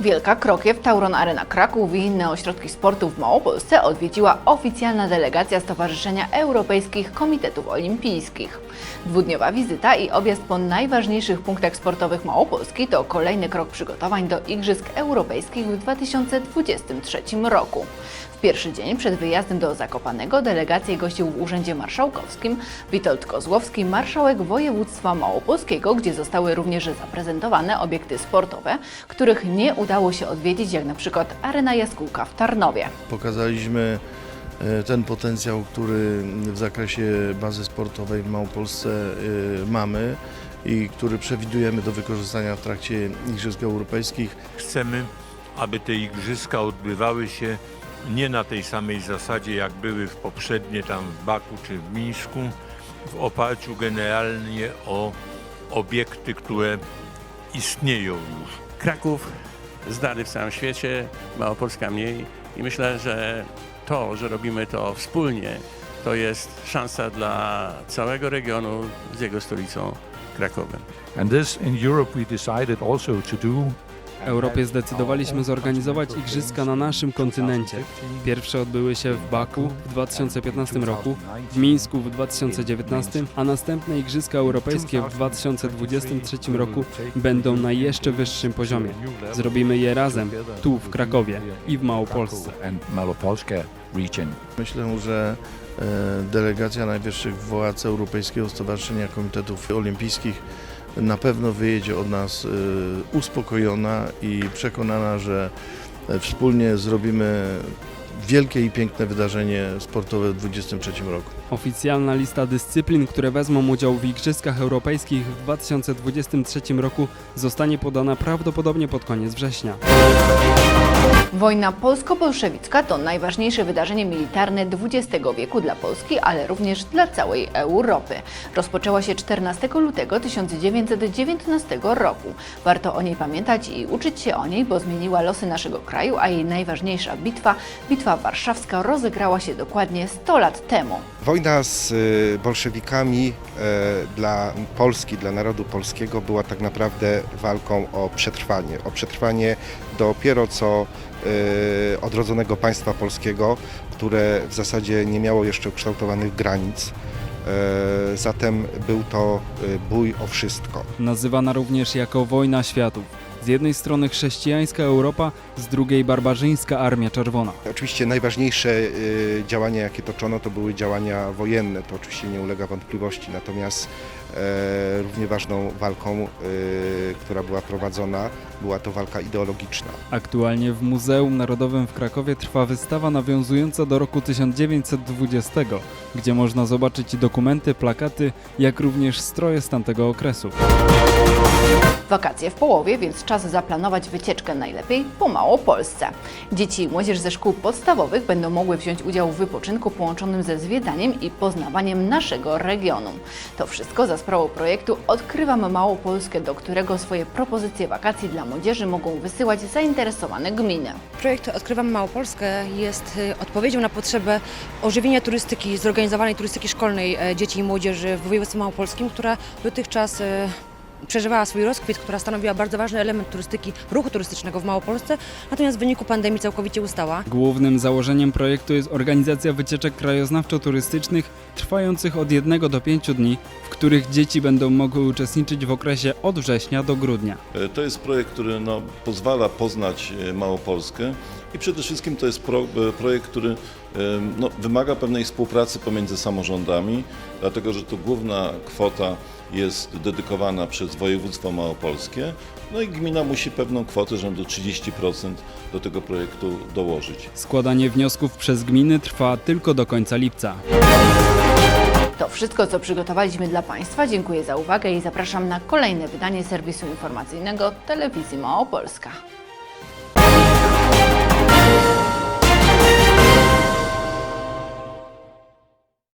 Wielka Krokiew, Tauron Arena Kraków i inne ośrodki sportu w Małopolsce odwiedziła oficjalna delegacja Stowarzyszenia Europejskich Komitetów Olimpijskich. Dwudniowa wizyta i objazd po najważniejszych punktach sportowych Małopolski to kolejny krok przygotowań do Igrzysk Europejskich w 2023 roku. W pierwszy dzień przed wyjazdem do Zakopanego delegację gościł w Urzędzie Marszałkowskim Witold Kozłowski, marszałek województwa małopolskiego, gdzie zostały również zaprezentowane obiekty sportowe, których nie udało się odwiedzić, jak na przykład Arena Jaskółka w Tarnowie. Pokazaliśmy e, ten potencjał, który w zakresie bazy sportowej w Małopolsce e, mamy i który przewidujemy do wykorzystania w trakcie Igrzysk Europejskich. Chcemy, aby te igrzyska odbywały się nie na tej samej zasadzie, jak były w poprzednie tam w Baku czy w Mińsku, w oparciu generalnie o obiekty, które istnieją już. Kraków znany w całym świecie, Małopolska mniej i myślę, że to, że robimy to wspólnie, to jest szansa dla całego regionu z jego stolicą Krakowem. And this in Europe we decided also to do. W Europie zdecydowaliśmy zorganizować igrzyska na naszym kontynencie. Pierwsze odbyły się w Baku w 2015 roku, w Mińsku w 2019, a następne igrzyska europejskie w 2023 roku będą na jeszcze wyższym poziomie. Zrobimy je razem, tu w Krakowie i w Małopolsce. Myślę, że e, delegacja najwyższych władz Europejskiego Stowarzyszenia Komitetów Olimpijskich na pewno wyjedzie od nas e, uspokojona i przekonana, że e, wspólnie zrobimy wielkie i piękne wydarzenie sportowe w 2023 roku. Oficjalna lista dyscyplin, które wezmą udział w Igrzyskach Europejskich w 2023 roku zostanie podana prawdopodobnie pod koniec września. Wojna polsko-bolszewicka to najważniejsze wydarzenie militarne XX wieku dla Polski, ale również dla całej Europy. Rozpoczęła się 14 lutego 1919 roku. Warto o niej pamiętać i uczyć się o niej, bo zmieniła losy naszego kraju, a jej najważniejsza bitwa, Bitwa Warszawska, rozegrała się dokładnie 100 lat temu. Wojna z y, bolszewikami e, dla Polski, dla narodu polskiego była tak naprawdę walką o przetrwanie. O przetrwanie dopiero co e, odrodzonego państwa polskiego, które w zasadzie nie miało jeszcze ukształtowanych granic. Zatem był to bój o wszystko. Nazywana również jako wojna światów. Z jednej strony chrześcijańska Europa, z drugiej barbarzyńska Armia Czerwona. Oczywiście najważniejsze y, działania, jakie toczono, to były działania wojenne, to oczywiście nie ulega wątpliwości, natomiast e, równie ważną walką, y, która była prowadzona, była to walka ideologiczna. Aktualnie w Muzeum Narodowym w Krakowie trwa wystawa nawiązująca do roku 1920, gdzie można zobaczyć dokumenty, plakaty, jak również stroje z tamtego okresu. Wakacje w połowie, więc czas zaplanować wycieczkę najlepiej po Małopolsce. Dzieci i młodzież ze szkół podstawowych będą mogły wziąć udział w wypoczynku połączonym ze zwiedzeniem i poznawaniem naszego regionu. To wszystko za sprawą projektu Odkrywam Małopolskę, do którego swoje propozycje wakacji dla młodzieży mogą wysyłać zainteresowane gminy. Projekt Odkrywam Małopolskę jest y, odpowiedzią na potrzebę ożywienia turystyki, zorganizowanej turystyki szkolnej e, dzieci i młodzieży w województwie małopolskim, która dotychczas e, przeżywała swój rozkwit, która stanowiła bardzo ważny element turystyki, ruchu turystycznego w Małopolsce, natomiast w wyniku pandemii całkowicie ustała. Głównym założeniem projektu jest organizacja wycieczek krajoznawczo-turystycznych trwających od 1 do 5 dni, w których dzieci będą mogły uczestniczyć w okresie od września do grudnia. E, To jest projekt, który no, pozwala poznać e, Małopolskę i przede wszystkim to jest pro, e, projekt, który no, wymaga pewnej współpracy pomiędzy samorządami, dlatego że tu główna kwota jest dedykowana przez województwo małopolskie, no i gmina musi pewną kwotę rzędu 30% do tego projektu dołożyć. Składanie wniosków przez gminy trwa tylko do końca lipca. To wszystko, co przygotowaliśmy dla Państwa. Dziękuję za uwagę i zapraszam na kolejne wydanie serwisu informacyjnego Telewizji Małopolska.